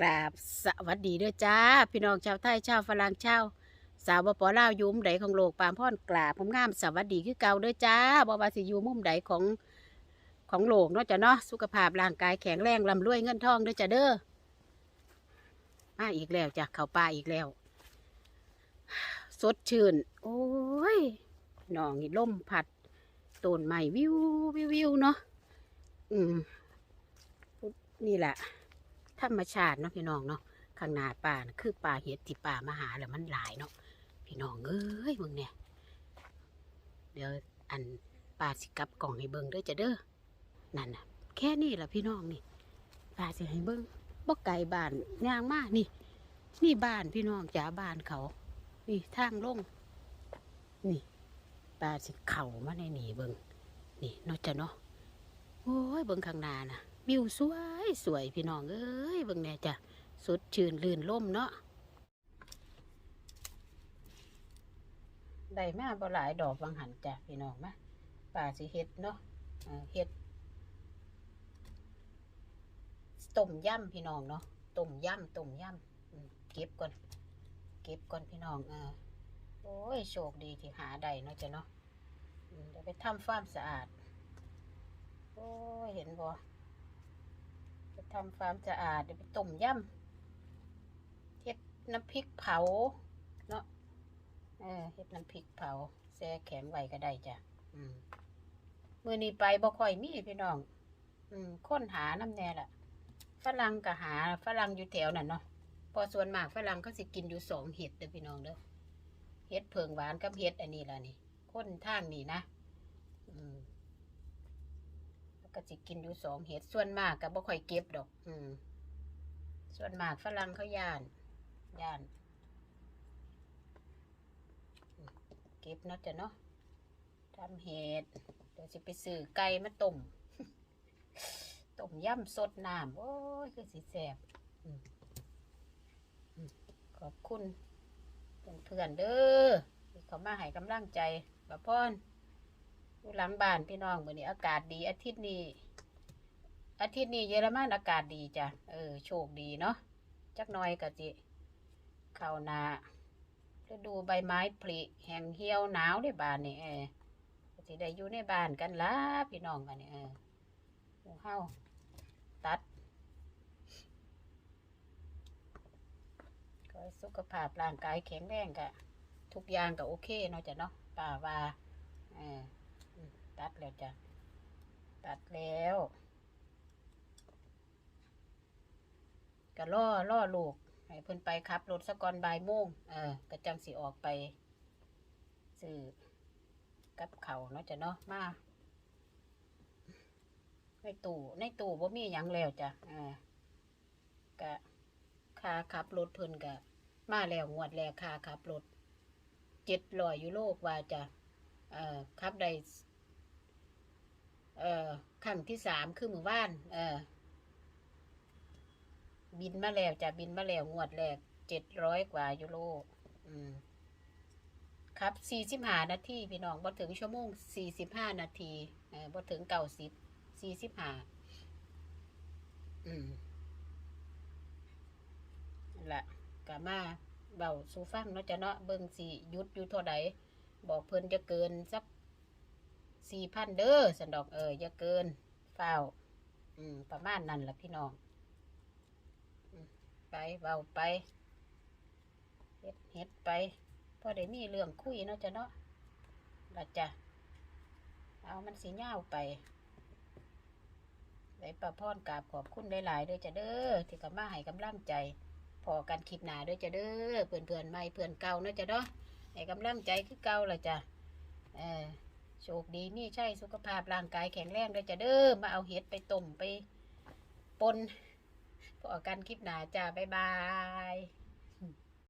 กราบสวัสดีเด้อจ้า พี่น้องชาวไทยชาวฝรั่งชาวสาวบปลาวยุมุมใดของโลกปามพ่อนกราบงามสวัสดีคือเก่าเด้อจ้าบ่ว่าสิยูมุมใดของของโลกเนาะจ้ะเนาะสุขภาพร่างกายแข็งแรงร่ำรวยเงินทองเด้อจ้ะเด้อมาอีกแล้วจ้ะเขาป่าอีกแล้ว สดชื่น โอ้ยน้องนี่ลมพัดต้นไม้วิววิววิวเนาะอืมนี่แหละ ธรรมชาติเนาะพี่น้องเนาะข้างหน้าป่านะคือป่าเห็ดที่ป่ามาหาแล้วมันหลายเนาะพี่น้องเอ้ยมึงเนี่ยเดี๋ยวอันป่าสิกับกล่องให้เบิ่งเด้อจะเด้อนั่นน่ะแค่นี้แหละพี่น้องนี่ป่าสิให้เบิ่งบ่ไกลบ้านย่างมานี่ นี่บ้านพี่น้องจ๋าบ้านเขา นี่ทางลงนี่ป่าสิเข่ามาในนี่เบิ่งนี่นาะจ้ะเนาะโอ้ยเบิ่งข้างหน้าน่ะ วิวสวยสวยพี่น้องเอ้ยเบิ่งแน่จ้ะสดชื่นลื่นล่มเนาะได้มาบ่หลายดอกบางหันจ้ะพี่น้องมาป่าสิเฮ็ดเนาะเฮ็ดต้มยำพี่น้องเนาะต้มยำต้มยำเก็บก่อน เก็บก่อนพี่น้องเออโอ้ยโชคดีที่หาได้เนาะจ้ะเนาะเดี๋ยวไปทำความสะอาด โอ้ยเห็นบ่ จะทำความสะอาดเดี๋ยวไปต้มยำเฮ็ดน้ำพริกเผาเนาะเออเฮ็ดน้ำพริกเผาแช่แข็งไว้ก็ได้จ้ะอืมมือนี้ไปบ่ค่อยมีพี่น้อง อืมค้นหาน้ำแน่ล่ะฝรั่งก็หาฝรั่งอยู่แถวนั่นเนาะพอส่วนมากฝรั่งเขาสิกินอยู่สองเห็ดเด้อพี่น้องเด้อเห็ดเพิงหวานกับเห็ดอันนี้ล่ะนี่ค้นทางนี่นะ อืม ก็สิกินอยู่สองเห็ดส่วนมากก็บ่ค่อยเก็บดอก อืม ส่วนมากฝรั่งเขาย่าน ย่าน เก็บเนาะจ้ะเนาะทำเห็ดเดี๋ยวสิไปซื้อไก่มาต้มต้มย่ำสดน้ำโอ้ยคือสิแซ่บอขอบคุณเพื่อนเด้อที่เขามาให้กำลังใจบะพอน อยู่หลังบ้านพี่น้องวันนี้อากาศดีอาทิตย์นี้อาทิตย์นี้เยอรมันอากาศดีจ้ะเออโชคดีเนาะจักหน่อยก็จิเข้านาฤดูใบไม้ผลิแห้งเหี่ยวหนาวในบ้านนี่เออก็สิได้อยู่ในบ้านกันละพี่น้องกันนี่เออหมูเฮาตัดก็สุขภาพร่างกายแข็งแรงกะ ทุกอย่างก็โอเคเนาะจ้ะเนาะป่าว่าเออ ตัดแล้วจ้ะ ตัดแล้วก็ล่อล่อลูกให้เพิ่นไปขับรถสะก่อนบ่ายโมงเออก็จังสิออกไปซื้อกับเขาเนาะจ้ะเนาะมาในตู้ในตู้บ่มีหยังแล้วจ้ะเออก็ค่าขับรถเพิ่นก็มาแล้วงวดแรกค่าขับรถเจ็ดร้อยยูโรกว่าจะเอ่อขับได้ เอ่อครั้งที่สามคือหมือว่าน เอ่อบินมาแล้วจะบินมาแล้วงวดแรกเจ็ดร้อยกว่ายูโรอืมครับสี่สิบห้านาทีพี่น้องบ่ถึงชั่วโมงสี่สิบห้านาทีเออบ่ถึงเก้าสิบสี่สิบห้าอืมละกะมาเบาสูฟังเนาะจะเนาะเบิ่งสิหยุดอยู่เท่าใดบอกเพิ่นจะเกินสัก สี่พันเด้อสันดอกเอออย่าเกินเฝ้าอืมประมาณนั้นละพี่น้องไปเบาไปเฮ็ดเฮ็ดไปพอได้มีเรื่องคุยเนาะจ้ะเนาะละจ้ะเอามันสีเงาไปได้ประพรกราบขอบคุณหลายๆด้อจ้ะเด้อที่กำมาให้กำลังใจพอกันคลิปหนาด้อจ้ะเด้อเพื่อนเพื่อนใหม่เพื่อนเก่าเนาะจ้ะเนาะให้กำลังใจคือเก่าละจ้ะเออ โชคดีนี่ใช่สุขภาพร่างกายแข็งแรงเลยจะเด้อมาเอาเห็ดไปต้มไปปนพอกันคลิปหนาจ้าบ๊ายบาย